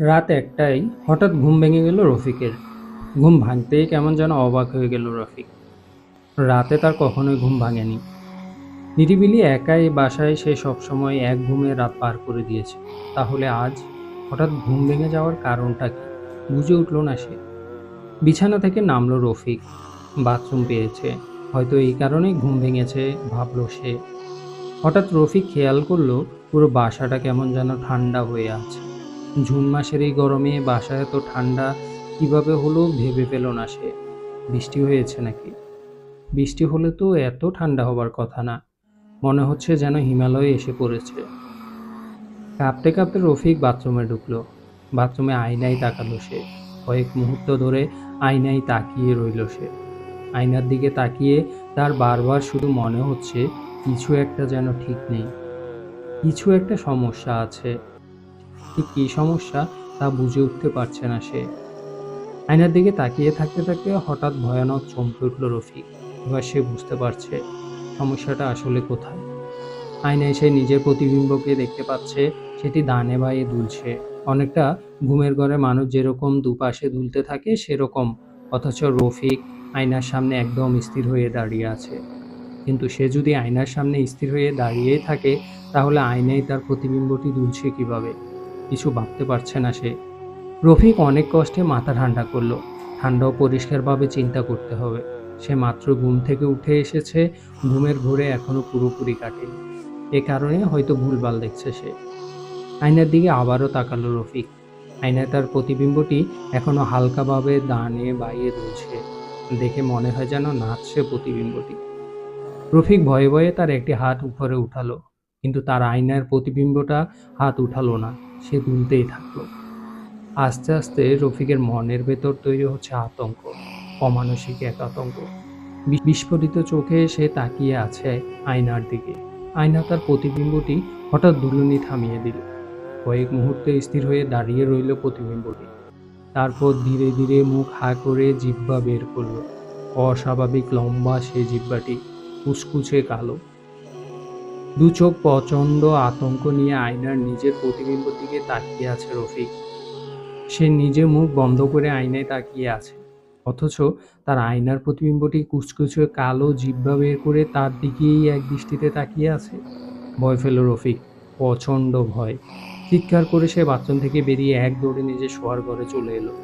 রাত একটাই হঠাৎ ঘুম ভেঙে গেল রফিকের। ঘুম ভাঙতেই কেমন যেন অবাক হয়ে গেল রফিক। রাতে তার কখনোই ঘুম ভাঙেনি। নিরিবিলি একাই বাসায় সে সবসময় এক ঘুমে রাত পার করে দিয়েছে। তাহলে আজ হঠাৎ ঘুম ভেঙে যাওয়ার কারণটা কি? বুঝে উঠল না সে। বিছানা থেকে নামলো রফিক। বাথরুম পেয়েছে। হয়তো এই কারণেই ঘুম ভেঙেছে, ভাবলো সে। হঠাৎ রফিক খেয়াল করল, পুরো বাসাটা কেমন যেন ঠান্ডা হয়ে আছে। জুন মাসের এই গরমে বাসায় এত ঠান্ডা কীভাবে হলো ভেবে পেল না সে। বৃষ্টি হয়েছে নাকি? বৃষ্টি হলে তো এত ঠান্ডা হবার কথা না। মনে হচ্ছে যেন হিমালয়ে এসে পড়েছে। কাঁপতে কাঁপতে রফিক বাথরুমে ঢুকলো। বাথরুমে আয়নায় তাকালো সে। কয়েক মুহূর্ত ধরে আয়নায় তাকিয়ে রইল সে। আয়নার দিকে তাকিয়ে তার বারবার শুধু মনে হচ্ছে, কিছু একটা যেন ঠিক নেই। কিছু একটা সমস্যা আছে। ঠিক কী সমস্যা তা বুঝে উঠতে পারছে না সে। আয়নার দিকে তাকিয়ে থাকতে থাকতে হঠাৎ ভয়ানক চমকে উঠল রফিক। এবার সে বুঝতে পারছে সমস্যাটা আসলে কোথায়। আয়নায় সে নিজের প্রতিবিম্বকে দেখতে পাচ্ছে, সেটি দানে বায়ে দুলছে। অনেকটা ঘুমের ঘরে মানুষ যেরকম দুপাশে দুলতে থাকে, সেরকম। অথচ রফিক আয়নার সামনে একদম স্থির হয়ে দাঁড়িয়ে আছে। কিন্তু সে যদি আয়নার সামনে স্থির হয়ে দাঁড়িয়েই থাকে, তাহলে আয়নায় তার প্রতিবিম্বটি দুলছে কীভাবে? কিছু ভাবতে পারছে না সে। রফিক অনেক কষ্টে মাথা ঠান্ডা করল। ঠান্ডা ও পরিষ্কারভাবে চিন্তা করতে হবে। সে মাত্র ঘুম থেকে উঠে এসেছে, ঘুমের ঘোরে এখনও পুরোপুরি কাটেনি। এ কারণে হয়তো ভুলভাল দেখছে সে। আয়নার দিকে আবারও তাকালো রফিক। আয়নায় তার প্রতিবিম্বটি এখনও হালকাভাবে দানে বাইয়ে দুলছে দেখে মনে হয় যেন নাচছে প্রতিবিম্বটি। রফিক ভয়ে ভয়ে তার একটি হাত উপরে উঠালো, কিন্তু তার আয়নার প্রতিবিম্বটা হাত উঠালো না। সে দুলতেই থাকল। আস্তে আস্তে রফিকের মনের ভেতর তৈরি হচ্ছে আতঙ্ক, অমানসিক এক আতঙ্ক। বিস্ফোরিত চোখে সে তাকিয়ে আছে আয়নার দিকে। আয়না তার প্রতিবিম্বটি হঠাৎ দুলুনি থামিয়ে দিল। কয়েক মুহূর্তে স্থির হয়ে দাঁড়িয়ে রইল প্রতিবিম্বটি। তারপর ধীরে ধীরে মুখ হা করে জিব্বা বের করল। অস্বাভাবিক লম্বা সে জিব্বাটি কুচকুচে কালো। দু চোখ প্রচণ্ড আতঙ্ক নিয়ে আয়নার নিজের প্রতিবিম্বর দিকে তাকিয়ে আছে রফিক। সে নিজে মুখ বন্ধ করে আয়নায় তাকিয়ে আছে, অথচ তার আয়নার প্রতিবিম্বটি কুচকুচে কালো জিহ্বা বের করে তার দিকেই এক দৃষ্টিতে তাকিয়ে আছে। ভয় পেল রফিক, প্রচণ্ড ভয়। চিৎকার করে সে বাথরুম থেকে বেরিয়ে এক দৌড়ে নিজে শোয়ার ঘরে চলে এলো।